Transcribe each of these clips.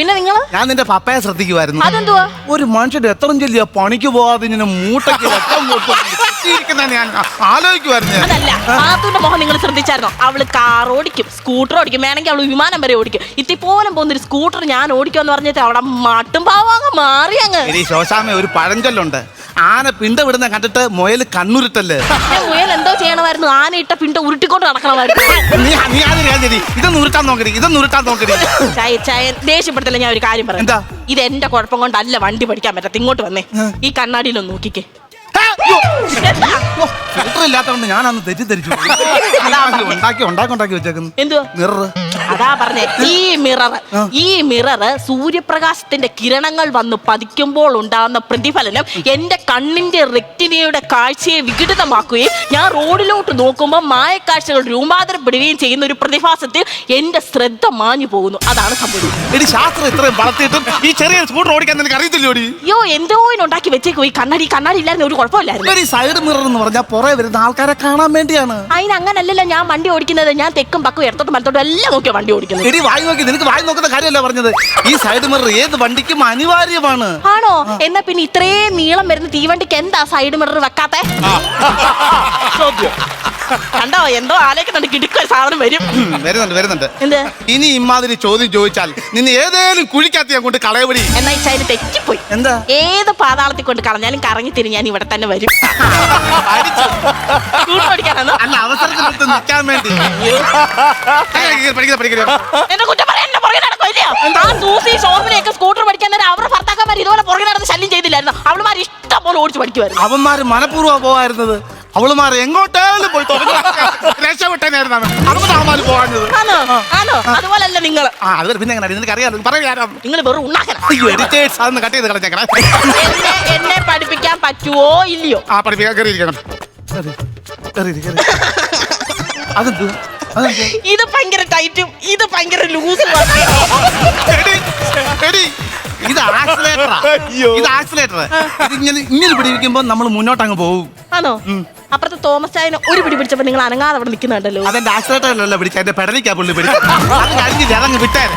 പിന്നെ നിങ്ങൾ ഞാൻ നിന്റെ പപ്പയെ ശ്രദ്ധിക്കുമായിരുന്നു അതെന്തുവാ? ഒരു മനുഷ്യന്റെ എത്ര ചെല്ലിയ പണിക്ക് പോവാതെ ഇങ്ങനെ മൂട്ടയ്ക്ക് വെട്ടം ഞാൻ. ആലോചിക്കുമായിരുന്നു ഞാൻ. അതല്ല മുഖം നിങ്ങൾ ശ്രദ്ധിച്ചായിരുന്നോ? അവൾ കാർ ഓടിക്കും സ്കൂട്ടർ ഓടിക്കും വേണമെങ്കിൽ അവൾ വിമാനം വരെ ഓടിക്കും. ഇത്തിപ്പോലും പോകുന്നൊരു സ്കൂട്ടർ ഞാൻ ഓടിക്കുമെന്ന് പറഞ്ഞിട്ട് അവിടെ മട്ടും പാവം അങ്ങ് മാറി അങ്ങ്. എടീ ശോശാമ ഒരു പഴഞ്ചൊല്ലുണ്ട്. ആന പിണ്ട വിടുന്ന കണ്ടിട്ട് മുയൽ കണ്ണുരുട്ടല്ലേ? മുയൽ എന്തോ ചെയ്യണമായിരുന്നു. ആന ഇട്ട പിണ്ട ഉരുട്ടിക്കൊണ്ട് നടക്കണമായിരുന്നു. നീ നീ ഇതൊന്ന് ഉരുട്ടാൻ ഇതൊന്ന് ഉരുട്ടാൻ ചായ ചായ ദേഷ്യപ്പെടുത്തല്ല ഞാൻ ഒരു കാര്യം പറയാം എന്താ? ഇത് എന്റെ കുഴപ്പം കൊണ്ടല്ല വണ്ടി പഠിക്കാൻ പറ്റത്ത് ഇങ്ങോട്ട് വന്നേ. ഈ കണ്ണാടിയിലൊന്ന് നോക്കിക്കേ. ഇല്ലാത്തതുകൊണ്ട് ഞാൻ അന്ന് തെറ്റിദ്ധരിച്ചു ഉണ്ടാക്കി ഉണ്ടാക്കി ഉണ്ടാക്കി വെച്ചേക്കുന്നു. എന്തുവാ? മിറർ അതാ പറഞ്ഞേ ഈ മിറർ ഈ മിറർ സൂര്യപ്രകാശത്തിന്റെ കിരണങ്ങൾ വന്ന് പതിക്കുമ്പോൾ ഉണ്ടാകുന്ന പ്രതിഫലനം എന്റെ കണ്ണിന്റെ റെക്ടിനയുടെ കാഴ്ചയെ വിഘടിതമാക്കുകയും ഞാൻ റോഡിലോട്ട് നോക്കുമ്പോൾ മായക്കാഴ്ചകൾ രൂപാന്തരപ്പെടുകയും ചെയ്യുന്ന ഒരു പ്രതിഭാസത്തിൽ എന്റെ ശ്രദ്ധ മാഞ്ഞു പോകുന്നു. അതാണ് സംഭവം. എടി ശാസ്ത്രം ഇത്രയും വളർത്തിയിട്ടും ഈ ചെറിയ സ്കൂട്ടർ ഓടിക്കാൻ നിനക്ക് അറിയത്തില്ലോടി അയ്യോ എന്തോ ഉണ്ടാക്കി വെച്ചേക്കോ. ഈ കണ്ണാടി കണ്ണാടി ഇല്ലായിരുന്നു ഒരു കുഴപ്പമില്ലായിരുന്നു. ഈ സൈഡ് മിറർ എന്ന് പറഞ്ഞാൽ പുറകെ വരുന്ന ആൾക്കാരെ കാണാൻ വേണ്ടിയാണ്. അതിന് അങ്ങനല്ലല്ലോ ഞാൻ വണ്ടി ഓടിക്കുന്നത്. ഞാൻ തെക്കും പക്കും ഇടത്തോട്ടും വലത്തോട്ടും എല്ലാം നോക്കിയാ വണ്ടി ഓടിക്കുന്നത്. എടി വായി നോക്കി. നിനക്ക് വായി നോക്കുന്ന കാര്യമല്ല പറഞ്ഞത്? ഈ സൈഡ് മിറർ ഏത് വണ്ടിക്കും അനിവാര്യമാണ്. ആണോ? എന്നാ പിന്നെ ഇത്രയും നീളം വരുന്ന തീവണ്ടിക്ക് എന്താ സൈഡ് മിറർ വെക്കാത്തെ? കണ്ടോ? എന്തോ ആലോചിക്കുന്നുണ്ട്. കിടുക്കൊരു സാധനം വരും. വരുന്നുണ്ട് വരുന്നുണ്ട്. എന്ത്? ഇനി ഇമാതിരി ചോദ്യം ചോദിച്ചാൽ നിന്നെ ഏതേലും കുഴിക്കകത്ത് ഞാൻ കൊണ്ട് കളയപടി. എന്നാ ചൈന തെറ്റിപ്പോയി. എന്താ? ഏത് പാതാളത്തിൽ കൊണ്ട് കളഞ്ഞാലും കറങ്ങി തിരി ഞാൻ ഇവിടെ തന്നെ വരും. അല്ല അവസരത്തിൽ നിൽക്കാൻ വേണ്ടി. പഠിക്കുന്ന പഠിക്കുന്ന എന്റെ കുറ്റം പറയാൻ എന്നെ പുറകെ നടക്കും ഇല്ലയോ? ആ സൂസി ഷോർമിനെയൊക്കെ സ്കൂട്ടർ പഠിക്കാൻ നേരം അവരുടെ ഭർത്താക്കന്മാർ ഇതുപോലെ പുറകെ നടന്ന് ശല്യം ചെയ്തില്ലായിരുന്നു? അവളുമാർ ഇഷ്ടം പോലെ ഓടിച്ചു പഠിക്കുമായിരുന്നു അവന്മാര് മനഃപൂർവം പോവായിരുന്നത്. അവളുമാർ എങ്ങോട്ടേലും പോയി തുടങ്ങി രക്ഷപ്പെട്ടേനായിരുന്നു അവൻ. അതുകൊണ്ട് അവന്മാര് പോകാഞ്ഞത്. ആണോ ആണോ അതുപോലല്ല നിങ്ങൾ? ആ അത് പിന്നെ എങ്ങനെ നിനക്ക് നിങ്ങൾ വെറും ഉണ്ടാക്കണം അയ്യോ എഡിറ്റേഴ്സ് അതൊന്ന് കട്ട് ചെയ്ത് കളഞ്ഞേക്കണേ. എന്നെ എന്നെ പഠിപ്പിക്കാൻ പറ്റുവോ ഇല്ലയോ? ആ പഠിപ്പിക്കാൻ കയറിയിരിക്കണം. കയറി, കയറി, കയറി. അതെന്ത് അതെന്ത്? ഇത് ഭയങ്കര ടൈറ്റും ഇത് ഭയങ്കര ലൂസും ഇത് ആക്സിലേറ്ററാ. ഇത് ആക്സിലേറ്റർ ഇങ്ങനെ ഇങ്ങനെ പിടിപ്പിക്കുമ്പോ നമ്മൾ മുന്നോട്ട് അങ്ങ് പോകും. ആണോ? അപ്പുറത്തെ തോമസ് ചായനെ ഒരു പിടി പിടിച്ചപ്പോ നിങ്ങൾ അനങ്ങാതെ അവിടെ നിൽക്കുന്നുണ്ടല്ലോ അതെന്റെ ആക്സിലേറ്ററിലല്ല പിടിച്ച എന്റെ പെടലിക്കാ പുള്ളി പിടിച്ച അത് കഴിഞ്ഞില്ല അതങ്ങ് വിട്ടേരെ.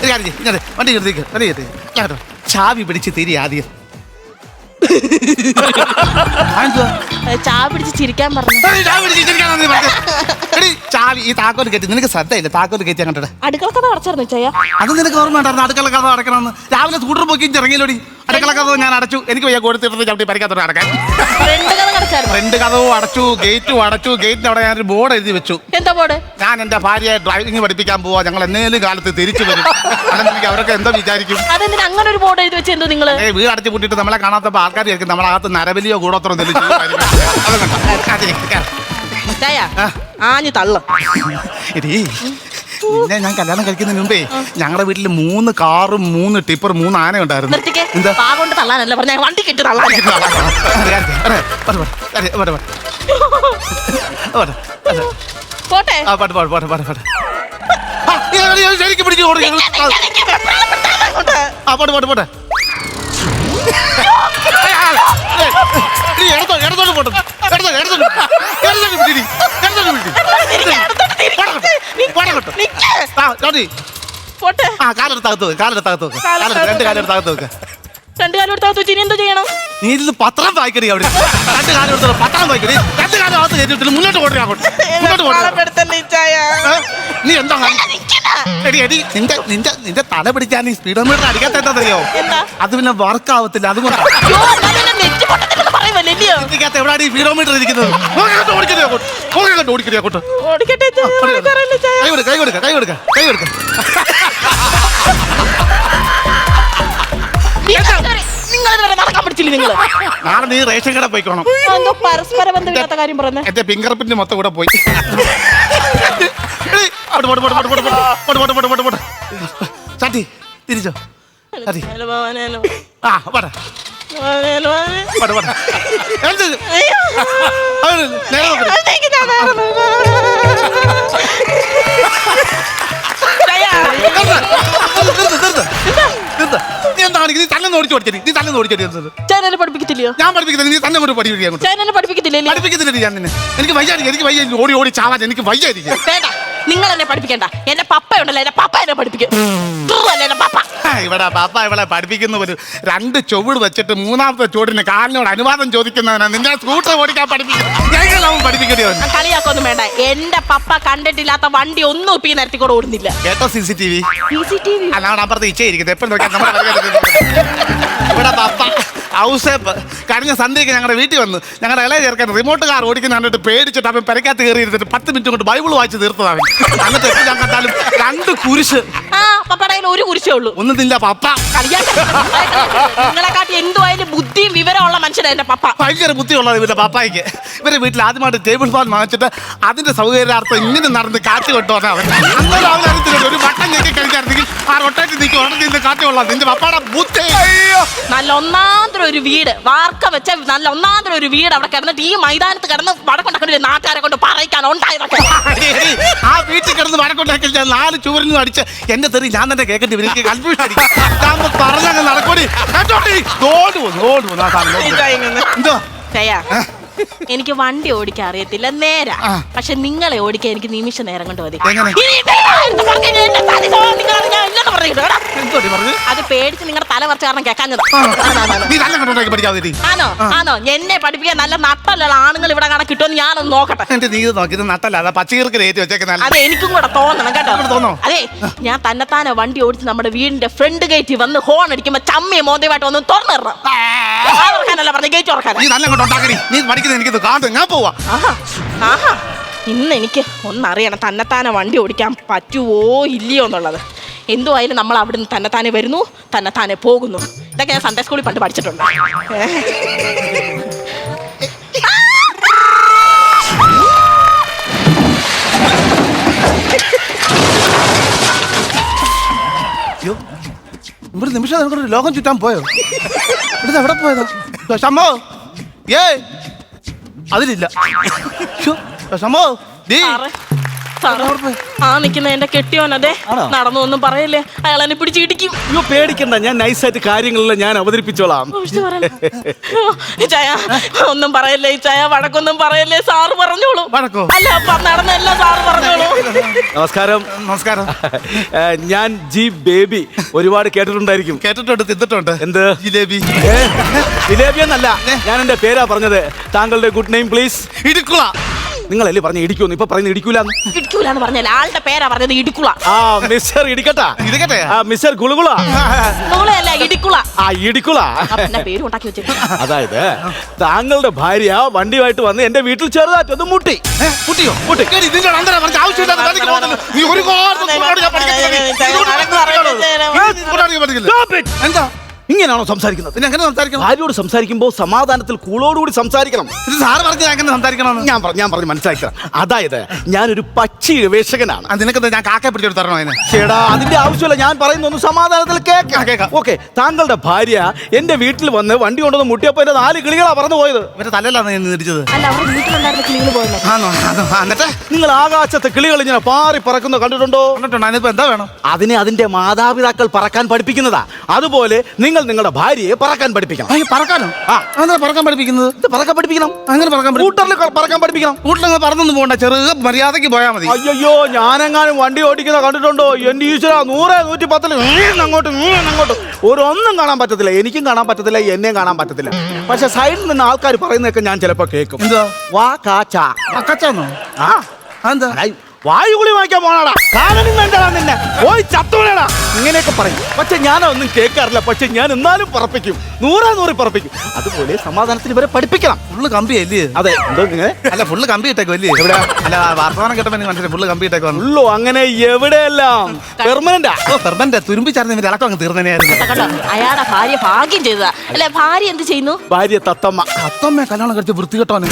ഒരു കാര്യം ചെയ്യ്, ഇങ്ങോട്ട് വണ്ടി വണ്ടി കേട്ടോ ചാവി പിടിച്ച് തിരി ആദ്യം. അതെന്തുവാ? ഏ, ചാ പിടിച്ച് ചിരിക്കാൻ പറഞ്ഞു. എടി, ചാവി പിടിച്ച് ഇരിക്കാനാ നീ പറഞ്ഞത്? എടി, ചാവി ഈ താക്കോൽ കയറ്റി. നിനക്ക് ശ്രദ്ധയില്ല? താക്കോൽ കയറ്റി അങ്ങോട്ടെ അടുക്കള കഥ അടച്ചായിരുന്നു ചെയ്യാ അത് നിനക്ക് ഓർമ്മ ഉണ്ടായിരുന്നു അടുക്കള കഥ അടക്കണമെന്ന്. രാവിലെ സ്കൂട്ടർ പോക്കി ഇറങ്ങിയില്ലോടി? അടുക്കള കഥ ഞാൻ അടച്ചു. എനിക്ക് വയ്യ തീർത്ത് ചവിട്ടി പരിക്കാത്തോടെ അടക്കാൻ രണ്ട് കഥവും അടച്ചു ഗേറ്റും അടച്ചു. ഗേറ്റിന്റെ അവിടെ ഞാനൊരു ബോർഡ് എഴുതി വെച്ചു. എന്താ ബോർഡ്? ഞാൻ എന്റെ ഭാര്യ ഡ്രൈവിംഗ് പഠിപ്പിക്കാൻ പോവാ. ഞങ്ങൾ എന്നേലും കാലത്ത് തിരിച്ചു വരും. അതെനിക്ക് അവരൊക്കെ എന്താ വിചാരിക്കും. അതെന്തിനാ അങ്ങനെ ഒരു ബോർഡ് എഴുതി വെച്ചു നിങ്ങൾ വീട് അടച്ചു പൂട്ടിട്ട് നമ്മളെ കാണാത്തപ്പോ ആൾക്കാർ കേൾക്കും നമ്മളകത്ത് നരബലിയോ കൂടോത്രോ എന്തെങ്കിലും ആഞ്ഞു തള്ള. പിന്നെ ഞാൻ കല്യാണം കഴിക്കുന്നതിന് മുമ്പേ ഞങ്ങളുടെ വീട്ടിൽ മൂന്ന് കാറും മൂന്ന് ടിപ്പറും മൂന്ന് ആന ഉണ്ടായിരുന്നു. വണ്ടി പോട്ടെ ആ പോട്ടെ. നീ എടുത്തോ എടുത്തോണ്ട് പോട്ടെ. എടുത്തോ എടുത്തോണ്ട് എടുത്തോണ്ട് എടുത്തോണ്ട്. ആ ചോട്ടി പോട്ടെ. ആ കാലെടുത്തകത്ത് വെക്ക് കാലെടുത്തകത്ത് വെക്ക്. കാലെടുത്ത് രണ്ട് കാലെടുത്തകത്ത് വെക്ക്. രണ്ടു കാലം എടുത്താ വെച്ച് ഇനി എന്തോ ചെയ്യണം? നീ ഇതിൽ പത്രം വായിക്കടി അവിടെ. രണ്ട് കാലം എടുത്തോ പത്രം വായിക്കടി. രണ്ട് കാലം അകത്ത് കയറ്റിട്ട് മുന്നോട്ട് അങ്ങോട്ട്. ചായ നീ എന്താ. എടി എടി നിന്റെ നിന്റെ നിന്റെ തല പിടിക്കാൻ നീ സ്പീഡോമീറ്റർ അടിക്കാത്ത എന്താണെന്നറിയോ? അറിയോ അത് പിന്നെ വർക്ക് ആവത്തില്ല അതുകൊണ്ടാണ് ഇല്ലയോ? ഇതിനകത്ത് എവിടെയാണ് ഈ സ്പീഡോമീറ്റർ ഇരിക്കുന്നത്? ഓടിക്കട്ടെ ഓടിക്കട്ടെ അങ്ങോട്ട് ഓടിക്കട്ടെ ഓടിക്കട്ടെ അങ്ങോട്ട് ഓടിക്കട്ടെ ചായ, ഓടിക്കറല്ലേ ചായ. കൈ കൊടുക്ക കൈ കൊടുക്ക കൈ കൊടുക്ക കൈ കൊടുക്ക. നിങ്ങളിതുവരെ- നിങ്ങളിതുവരെ നടക്കാൻ പഠിച്ചില്ലേ നിങ്ങൾ? നാളെ നീ റേഷൻ കട പോയിക്കോണം. എന്തോ പരസ്പര ബന്ധമില്ലാത്ത കാര്യം പറയുന്നേ. എന്റെ ഫിംഗർ പ്രിന്റ് മൊത്തം കൂടെ പോയി. എടി, പോട്ട്, പോട്ട്, പോട്ട്, പോട്ട്, പോട്ട്, പോട്ട്, പോട്ട്, പോട്ട്, പോട്ട്, പോട്ട്. ചാട്ടി തിരിച്ചോ. ചാട്ടി. ആ പോട്ടെ എന്ത്? അയ്യോ. നേരെ. നിർത്ത്, നിർത്ത്, നിർത്ത്. നിർത്ത്. നീ എന്താ കാണിക്കുന്നത്? നീ തന്നെ ഓടിച്ചു പഠിച്ചടി നീ തന്നെ ഓടിച്ചടി ചാനലിൽ പഠിപ്പിക്കത്തില്ലയോ ഞാൻ പഠിപ്പിക്കുന്നത് നീ തന്നെ കൊണ്ട് പഠിപ്പിക്കുക അങ്ങോട്ട് ചാനലിൽ പഠിപ്പിക്കത്തില്ലേ പഠിപ്പിക്കുന്നില്ല ഞാൻ നിന്നെ എനിക്ക് വയ്യായിരിക്കും എനിക്ക് വയ്യ ഓടി ഓടി ചാവാൻ എനിക്ക് വയ്യായിരിക്കും വേണ്ട നിങ്ങൾ എന്നെ പഠിപ്പിക്കണ്ട. എന്റെ പപ്പ ഉണ്ടല്ലോ എന്റെ പപ്പ എന്നെ പഠിപ്പിക്കും. അല്ലേ എന്റെ പപ്പ. ഇവിടെ പാപ്പ ഇവളെ പഠിപ്പിക്കുന്ന ഒരു രണ്ട് ചുവട് വെച്ചിട്ട് മൂന്നാമത്തെ ചുവടിന് കാലിനോട് അനുവാദം ചോദിക്കുന്നവനാ. നിന്നെ സ്കൂട്ടർ ഓടിക്കാൻ പഠിപ്പിക്കും പഠിപ്പിക്കേണ്ടി വന്നു കളിയാക്കൊന്നും വേണ്ട. എന്റെ പപ്പ കണ്ടിട്ടില്ലാത്ത വണ്ടി ഒന്നും ഇപ്പൊ ഈ നേരത്തിൽ കൂടെ ഓടുന്നില്ല. കേട്ടോ C C T V C C T V അതാണ് അപ്പുറത്ത് ഇച്ചയിരിക്കുന്നത് എപ്പോഴും നോക്കിയാൽ ഇവിടെ പപ്പ ഔസേപ്പ് കഴിഞ്ഞ സന്ധ്യയ്ക്ക് ഞങ്ങളുടെ വീട്ടിൽ വന്നു ഞങ്ങളുടെ ഇളയ ചേർക്കാൻ റിമോട്ട് കാർ ഓടിക്കുന്ന കണ്ടിട്ട് പേടിച്ചിട്ട് അവൻ പെരക്കകത്ത് കയറി ഇരുന്നിട്ട് പത്ത് മിനിറ്റ് കൊണ്ട് ബൈബിൾ വായിച്ച് തീർത്തതാണ് അങ്ങനത്തെ ഞാൻ കണ്ടാലും രണ്ട് കുരിശ്. ഒരു കുരിശേ ഉള്ളൂ. ഒന്നും തില്ല പപ്പ. നിങ്ങളെക്കാട്ടി എന്തുമായാലും ബുദ്ധിയും വിവരമുള്ള മനുഷ്യനാണ് എന്റെ പപ്പ. ഭയങ്കര ബുദ്ധിയുള്ളത് ഇവരുടെ പപ്പായ്ക്ക്. ഇവരുടെ വീട്ടിൽ ആദ്യമായിട്ട് ടേബിൾ ഫാൻ വാങ്ങിച്ചിട്ട് അതിന്റെ സൗകര്യാർത്ഥം ഇങ്ങനെ നടന്ന് കാറ്റ് കൊണ്ടുവന്ന അവൻ. അന്നേരം അവൻ അറിയത്തില്ല റൊട്ടേറ്റ് നിൽക്കും ഉടനെ നിന്ന് കാറ്റ് കൊള്ളാം. നിന്റെ പപ്പാടെ ബുദ്ധി നല്ല ഒന്നാന്തരം ഒരു വീട്. വാർക്ക വെച്ച നല്ല ഒന്നാന്തരം ഒരു വീട് അവിടെ കിടന്നിട്ട് ഈ മൈതാനത്ത് കിടന്ന് വടക്കൊണ്ടാക്കി നാട്ടുകാരെ കൊണ്ട് പറയിക്കാൻ ഉണ്ടായതൊക്കെ. ആ വീട്ടിൽ കിടന്ന് വടക്കൊണ്ടാക്കി ഞാൻ നാല് ചുവരിൽ അടിച്ച് എന്റെ തെറി ഞാൻ തന്നെ കേൾക്കേണ്ടി വരും. എനിക്ക് കൺഫ്യൂഷൻ അടിക്കും. ഞാൻ പറഞ്ഞങ്ങ് നടക്കൂടി. കേട്ടോടി ഓട് പോന്നു ഓട് പോന്നു. ആ സാധനം എന്തോ? ചെയ്യാ എനിക്ക് വണ്ടി ഓടിക്കാൻ അറിയത്തില്ല നേരാ. ആ. പക്ഷെ നിങ്ങളെ ഓടിക്കാൻ എനിക്ക് നിമിഷ നേരം കൊണ്ട് മതി. എങ്ങനെ? ഇനി പറഞ്ഞ് അത് ഞാൻ ഇല്ലെന്ന് പറഞ്ഞിട്ട് കേട്ടോ. എന്തോടി പറഞ്ഞു? അത് പേടിച്ച് നിങ്ങളുടെ തല മറിച്ച് കാരണം കേൾക്കാഞ്ഞതാ. നീ നല്ല കണ്ടോണ്ടാക്കി പഠിക്കാതെ ആണോ? ആണോ? എന്നെ പഠിപ്പിക്കാൻ നല്ല നട്ടല്ലുള്ള ആണുങ്ങൾ ഇവിടെ കാണാൻ കിട്ടുമെന്ന് ഞാനൊന്ന് നോക്കട്ടെ. എന്റെ നീ ഇത് നോക്കി ഇത് നട്ടല്ല അതാ വെച്ചേക്കുന്ന അത് എനിക്കും കൂടെ തോന്നണം കേട്ടോ. തോന്നോ? അതെ ഞാൻ തന്നെത്താനെ വണ്ടി ഓടിച്ച് നമ്മുടെ വീടിന്റെ ഫ്രണ്ട് ഗേറ്റിൽ വന്ന് ഹോൺ അടിക്കുമ്പോ ചമ്മി മോന്തയുമായിട്ട് ഒന്ന് തുറന്നിടണം. തുറക്കാനല്ല പറഞ്ഞ ഗേറ്റ് നീ നല്ല കൊണ്ട് നീ പഠിക്കുന്നത് എനിക്കിത് കാണും ഞാൻ പോവാ. ആഹാ ആഹാ. ഇന്ന് എനിക്ക് ഒന്നറിയണം തന്നെത്താനെ വണ്ടി ഓടിക്കാൻ പറ്റുവോ ഇല്ലയോ എന്നുള്ളത്. എന്തോ എന്തുമായാലും നമ്മൾ അവിടുന്ന് തന്നെത്താനെ വരുന്നു തന്നെത്താനെ പോകുന്നു. ഇതൊക്കെ ഞാൻ സൺഡേ സ്കൂളിൽ പണ്ട് പഠിച്ചിട്ടുണ്ട്. ഒരു നിമിഷം നിനക്കൊരു ലോകം ചുറ്റാൻ പോയോ? ഇവിടുന്ന് എവിടെ പോയതാ? ശമ്മോ ഏ അതിലില്ല. ശമ്മോ ദീ ആ നിൽക്കുന്ന എന്റെ കെട്ടിയോൻ അതെ നടന്നു ഒന്നും പറയല്ലേ അയാൾ എന്നെ പിടിച്ചിടിക്കും അയ്യോ പേടിക്കണ്ട ഞാൻ നൈസായിട്ട് കാര്യങ്ങളെല്ലാം ഞാൻ അവതരിപ്പിച്ചോളാം ചായ ഒന്നും പറയല്ലേ ചായ വഴക്കൊന്നും പറയല്ലേ സാറ് പറഞ്ഞോളൂ വഴക്കോ? അല്ല നടന്നല്ല സാറ് പറഞ്ഞോളൂ നമസ്കാരം നമസ്കാരം ഞാൻ ജി ബേബി ഒരുപാട് കേട്ടിട്ടുണ്ടായിരിക്കും കേട്ടിട്ടുണ്ട് തിന്നിട്ടുണ്ട് എന്ത് ജിലേബി ജിലേബി എന്നല്ല ഞാൻ എന്റെ പേരാ പറഞ്ഞത് താങ്കളുടെ ഗുഡ് നെയിം പ്ലീസ് ഇടുക്കുള നിങ്ങളല്ലേ പറഞ്ഞ ഇടിക്കുമെന്ന്? ഇപ്പൊ പറയുന്നത് ഇടിക്കൂലെന്ന്. ഇടിക്കൂലെന്ന് പറഞ്ഞാൽ ആളുടെ പേരാ പറഞ്ഞത് ഇടിക്കുള. ആ മിസ്റ്റർ ഇടിക്കട്ടാ. ഇടിക്കട്ടെ? ആ മിസ്റ്റർ ഗുളുകുള. നിങ്ങളെയല്ല ഇടിക്കുള. ആ ഇടിക്കുള. പേരും ഉണ്ടാക്കി വെച്ചിട്ടുണ്ട്. അതായത് താങ്കളുടെ ഭാര്യ വണ്ടിയുമായിട്ട് വന്ന് എന്റെ വീട്ടിൽ ചെറുതായിട്ട് ഒന്ന് മുട്ടി മുട്ടിയോ? മുട്ടി. ഇതിന്റെ അന്തരം പറഞ്ഞ ആവശ്യമില്ലാത്ത. നീ it! എന്താ? ഇങ്ങനെയാണോ സംസാരിക്കുന്നത്? പിന്നെ എങ്ങനെ സംസാരിക്കണം? ഭാര്യയോട് സംസാരിക്കുമ്പോൾ സമാധാനത്തിൽ കൂളോടുകൂടി സംസാരിക്കണം. ഇത് സാറ് പറഞ്ഞ എങ്ങനെ സംസാരിക്കണം ഞാൻ പറഞ്ഞു ഞാൻ പറഞ്ഞു മനസ്സിലാക്കാം അതായത് ഞാനൊരു പക്ഷി ഗവേഷകനാണ്. ആ, നിനക്കെന്താ ഞാൻ കാക്കെ പിടിച്ചെടുത്ത് തരണോ അതിന്? ചേടാ അതിന്റെ ആവശ്യമില്ല. ഞാൻ പറയുന്ന ഒന്ന് സമാധാനത്തിൽ കേൾക്കാം കേൾക്കാം. ഓക്കെ താങ്കളുടെ ഭാര്യ എന്റെ വീട്ടിൽ വന്ന് വണ്ടി കൊണ്ടുവന്ന് മുട്ടിയപ്പോ എന്റെ നാല് കിളികളാ പറഞ്ഞു പോയത്. ഇവരെ തലയിലാണ് ഞാൻ ഇടിച്ചത് ആണോ ആണോ എന്നിട്ട്? നിങ്ങൾ ആകാശത്തെ കിളികൾ ഇങ്ങനെ പാറി പറക്കുന്ന കണ്ടിട്ടുണ്ടോ? കണ്ടിട്ടുണ്ടോ? അതിനിപ്പോ എന്താ വേണം? അതിനെ അതിന്റെ മാതാപിതാക്കൾ പറക്കാൻ പഠിപ്പിക്കുന്നതാ. അതുപോലെ നിങ്ങൾ നിങ്ങളുടെ ഭാര്യയെ പറക്കാൻ പഠിപ്പിക്കണം. അയ്യോ പറക്കാനോ? ആ. അതെന്താ പറക്കാൻ പഠിപ്പിക്കുന്നത്? ഇത് പറക്കാൻ പഠിപ്പിക്കണം. അങ്ങനെ പറക്കാൻ സ്കൂട്ടറിൽ പറക്കാൻ പഠിപ്പിക്കണം. വീട്ടിലങ്ങ് പറന്നൊന്നും പോകണ്ട ചെറുക മര്യാദയ്ക്ക് പോയാൽ മതി. അയ്യോ ഞാനെങ്ങാനും വണ്ടി ഓടിക്കുന്ന കണ്ടിട്ടുണ്ടോ? എന്റെ ഈശ്വര നൂറ് നൂറ്റി പത്തിൽ അങ്ങോട്ട് അങ്ങോട്ട്. ഒരൊന്നും കാണാൻ പറ്റത്തില്ല. എനിക്കും കാണാൻ പറ്റത്തില്ല എന്നെയും കാണാൻ പറ്റത്തില്ല. പക്ഷെ സൈഡിൽ നിന്ന് ആൾക്കാർ പറയുന്നതൊക്കെ ഞാൻ ചിലപ്പോ കേൾക്കും. എന്തുവാ? വാ കാച്ച. അക്കച്ചാന്നോ ആ. അതെന്താ? വായുകുളി വാങ്ങിക്കാൻ പോണാടാ. കാലനും വേണ്ടടാ നിന്നെ. പോയി ചത്തോളടാ ഇങ്ങനെയൊക്കെ പറയും. പക്ഷെ ഒന്നും കേൾക്കാറില്ല. പക്ഷെ ഞാൻ എന്നാലും പറപ്പിക്കും. നൂറാ നൂറി പറപ്പിക്കും. അതുപോലെ സമാധാനത്തിൽ ഇവരെ പഠിപ്പിക്കണം. ഫുള്ള് കമ്പി അല്ലേ? അതെ. എന്തോ നിങ്ങൾ അല്ല ഫുള്ള് കമ്പി ഇട്ടേക്കും അല്ലേ? എവിടെ? അല്ല വർത്തമാനം കേട്ടപ്പോ എനിക്ക് മനസ്സിലായി. ഫുള്ള് കമ്പി ഇട്ടേക്കും ഉള്ളോ അങ്ങനെ എവിടെയെല്ലാം? പെർമനന്റാ ഓ പെർമന്റെ തുരുമ്പിച്ചാർന്ന് ഇവർ ഇളക്കം അങ്ങ് തീർന്നേനായിരുന്നു കണ്ടോ? അയാളുടെ ഭാര്യ ഭാഗ്യം ചെയ്തതാ. അല്ലെ ഭാര്യ എന്ത് ചെയ്യുന്നു? ഭാര്യ തത്തമ്മ. തത്തമ്മ കല്യാണം കഴിച്ച് വൃത്തികെട്ടോനെ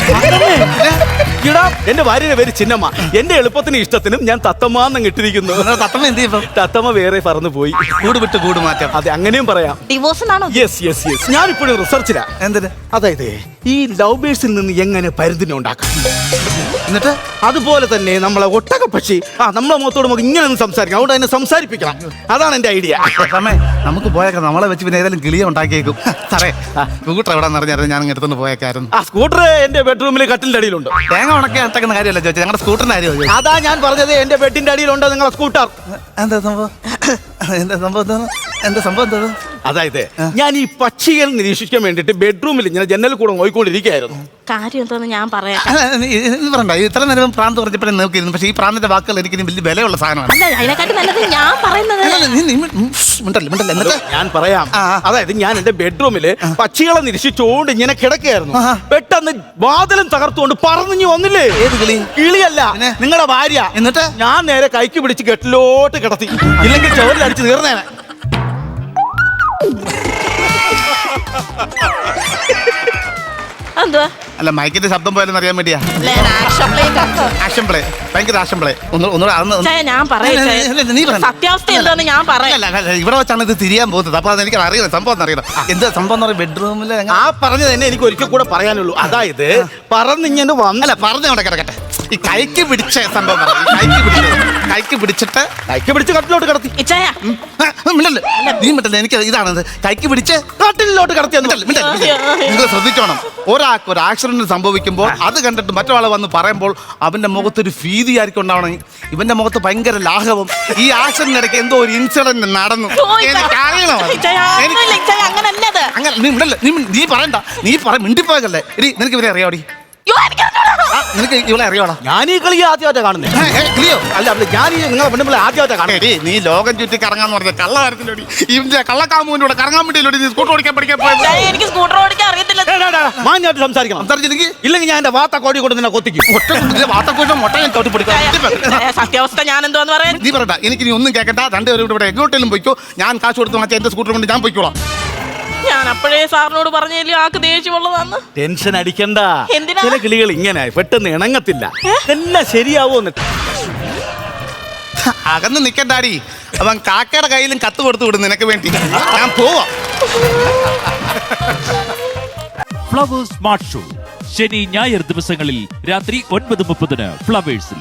ഇടാ എന്റെ ഭാര്യയുടെ പേര് ചിന്നമ്മ. എന്റെ എളുപ്പത്തിനും ഇഷ്ടത്തിനും ഞാൻ തത്തമ്മാന്ന് കിട്ടിയിരിക്കുന്നു തത്തമ്മ എന്ത് ചെയ്യും തത്തമ്മ വേറെ പറന്നു പോയി. കൂട് വിട്ട് കൂട് മാറ്റാം. അതെ അങ്ങനെയും പറയാം. ഡിവോഴ്സ് ആണോ യെസ് യെസ് യെസ് ഞാൻ ഇപ്പോഴും റിസർച്ചിലാ എന്തിന്? അതായത് ഈ ലവ് ബേഴ്സിൽ നിന്ന് എങ്ങനെ പരുന്തിനെ ഉണ്ടാക്കാം? എന്നിട്ട്? അതുപോലെ തന്നെ നമ്മളെ ഒട്ടക പക്ഷി ആ നമ്മളെ മുഖത്തോട് നമുക്ക് ഇങ്ങനെ ഒന്ന് സംസാരിക്കാം. അതുകൊണ്ട് അതിനെ സംസാരിപ്പിക്കണം. അതാണ് എന്റെ ഐഡിയ സമേ നമുക്ക് പോയേക്കാം. നമ്മളെ വെച്ച് പിന്നെ ഏതായാലും കിളിയെ ഉണ്ടാക്കിയേക്കും. സാറേ സ്കൂട്ടർ എവിടെ നിറഞ്ഞായിരുന്നു ഞാൻ എടുത്തുകൊണ്ട് പോയേക്കായിരുന്നു. ആ സ്കൂട്ടർ എന്റെ ബെഡ്റൂമിൽ കട്ടിലിന്റെ അടിയിലുണ്ട്. തേങ്ങ ഉണക്കി ഇട്ടക്കുന്ന കാര്യമല്ല ചോദിച്ചത് ഞങ്ങളുടെ സ്കൂട്ടറിന്റെ കാര്യം അതാ ഞാൻ പറഞ്ഞത് എന്റെ ബെഡിന്റെ അടിയിലുണ്ട് നിങ്ങളെ സ്കൂട്ടർ എന്താ സംഭവം? എന്താ സംഭവം? എന്താ സംഭവം എന്താ അതായത് ഞാൻ ഈ പക്ഷികൾ നിരീക്ഷിക്കാൻ വേണ്ടിട്ട് ബെഡ്റൂമിൽ ഇങ്ങനെ ജനൽ കൂടെ നോയിക്കൊണ്ടിരിക്കുകയായിരുന്നു. കാര്യം എന്താന്ന് ഞാൻ പറയാം. ഇത് പറയണ്ട. ഇത്ര നേരം പ്രാന്ത് പറഞ്ഞപ്പോഴേ നോക്കിയിരുന്നു പക്ഷേ ഈ പ്രാന്തിന്റെ വാക്കുകൾ എനിക്ക് വലിയ വിലയുള്ള സാധനമാണ്. അല്ല അതിനെക്കാട്ടി നല്ലത് ഞാൻ പറയുന്നത്. ഞാൻ പറയാം. അതായത് ഞാൻ എന്റെ ബെഡ്റൂമിൽ പക്ഷികളെ നിരീക്ഷിച്ചുകൊണ്ട് ഇങ്ങനെ കിടക്കുകയായിരുന്നു. പെട്ടെന്ന് വാതിലും തകർത്തുകൊണ്ട് പറഞ്ഞു വന്നില്ലേ? ഏത് കിളി? കിളിയല്ല? നിങ്ങളുടെ ഭാര്യ. എന്നിട്ട്? ഞാൻ നേരെ കൈക്ക് പിടിച്ച് കെട്ടിലോട്ട് കിടത്തി. ഇല്ലെങ്കിൽ ചോറിൽ അടിച്ച് തീർന്നേനെ. എന്തുവാ അല്ല മൈക്കിന്റെ ശബ്ദം പോയാലും അറിയാൻ വേണ്ടിയാ. അല്ല. ആക്ഷൻ പ്ലേ ഭയങ്കര ആക്ഷൻ പ്ലേ ഒന്ന് ഒന്നുകൂടെ അന്ന് ഒന്ന് ചായ, ഞാൻ പറയാം ചായ. അല്ല, നീ പറയണ്ട. സത്യാവസ്ഥ എന്താന്ന് ഞാൻ പറയാം. അല്ല, അല്ല, ഇവിടെ വെച്ചാണ് ഇത് തിരിയാൻ പോകുന്നത്. അപ്പൊ അത് എനിക്ക് അറിയണം സംഭവം ഒന്ന് അറിയണം. എന്താ സംഭവം എന്ന് പറയുന്നത്? ബെഡ്റൂമിൽ ആ പറഞ്ഞത് തന്നെ എനിക്ക് ഒരിക്കൽ കൂടെ പറയാനുള്ളൂ. അതായത് പറന്നിങ്ങനെ വന്ന അല്ല പറഞ്ഞവിടെ കിടക്കട്ടെ ഈ കൈക്ക് പിടിച്ച സംഭവം പറ. ഈ കൈക്ക് പിടിച്ച കൈക്ക് പിടിച്ചിട്ട് കൈക്ക് പിടിച്ച് കട്ടിലോട്ട് കിടത്തി. ഇച്ചായ. മിണ്ടല്ലേ? നീ മിണ്ടല്ലേ? എനിക്ക് ഇതാണ് കൈക്ക് പിടിച്ച് കട്ടിലോട്ട് കടത്തി. നിങ്ങൾ ശ്രദ്ധിച്ചോണം. ഒരാൾക്ക് ഒരു ആക്സിഡന്റ് സംഭവിക്കുമ്പോൾ അത് കണ്ടിട്ട് മറ്റൊരാൾ വന്ന് പറയുമ്പോൾ അവന്റെ മുഖത്ത് ഒരു ഭീതി ആയിരിക്കും ഉണ്ടാവണം. ഇവന്റെ മുഖത്ത് ഭയങ്കര ലാഘവം. ഈ ആക്സിഡന്റ് ഇടയ്ക്ക് എന്തോ ഒരു ഇൻസിഡന്റ് നടന്നു. എനിക്ക് അറിയണം അത്. ഇച്ചായ, എനിക്ക് ഒന്നുമില്ല, ഇച്ചായ, അങ്ങനല്ല അത്. അങ്ങനെ നീ മിണ്ടല്ലേ? നീ നീ പറയണ്ട. നീ പറ മിണ്ടിപ്പോകല്ലേ എടി നിനക്ക് ഇവരെ അറിയാവടി. ആ, നിനക്ക് ഇവളെ അറിയാവടാ ഞാൻ ഈ കളി ആദ്യമായിട്ടാണ് കാണുന്നത് ക്ലിയോ? അല്ല അല്ല ഞാൻ ഈ നിങ്ങളെ പെണ്ണുമ്പിളെ ആദ്യമായിട്ടാണ് കാണുന്നത് നീ ലോകം ചുറ്റി കറങ്ങാന്ന് പറഞ്ഞ കള്ളകാരത്തിലൊടി ഇവന്റെ കള്ളക്കാമൂന്റെ കൂടെ കറങ്ങാൻ വേണ്ടിയില്ലോടി നീ സ്കൂട്ടർ ഓടിക്കാൻ പഠിക്കാൻ എനിക്ക് സ്കൂട്ടർ ഓടിക്കാൻ അറിയത്തില്ല. മാഞ്ഞായിട്ട് സംസാരിക്കണം. സംസാരിച്ചില്ലെങ്കിൽ? ഇല്ലെങ്കിൽ ഞാൻ എന്റെ വാത്ത കോടി കൊണ്ട് നിന്നെ കൊത്തിക്കും. ഒറ്റ വാത്തക്കോട്ടം മുട്ട ഞാൻ തോട്ടി പിടിക്കാം. സത്യാവസ്ഥ ഞാൻ എന്തുവാന്ന് പറയാൻ? നീ പറയണ്ട എനിക്ക് നീ ഒന്നും കേൾക്കണ്ട രണ്ടുപേരും ഇവിടെ എങ്ങോട്ടേലും പോയിക്കോ. ഞാൻ കാശ് കൊടുത്ത് മാറ്റി എന്റെ സ്കൂട്ടർ കൊണ്ട് ഞാൻ പോയിക്കോളാം. ഞാൻ അപ്പോഴേ സാറിനോട് പറഞ്ഞില്ലേ ആക്ക് ദേഷ്യമുള്ളതാന്ന് ടെൻഷൻ അടിക്കണ്ട. എന്തിനാ? ചില കിളികൾ ഇങ്ങനെ പെട്ടെന്ന് ഇണങ്ങത്തില്ല. എല്ലാം ശരിയാവുമെന്ന് അകന്ന് നിക്കണ്ടാടി. അവൻ കാക്കയുടെ കയ്യിലും കത്ത് കൊടുത്തു വിടും നിനക്ക് വേണ്ടി. ഞാൻ പോവാ. Flowers smart show. ശനി ഞായർ ദിവസങ്ങളിൽ രാത്രി ഒൻപത് മുപ്പതിന് ഫ്ലവേഴ്സിൽ.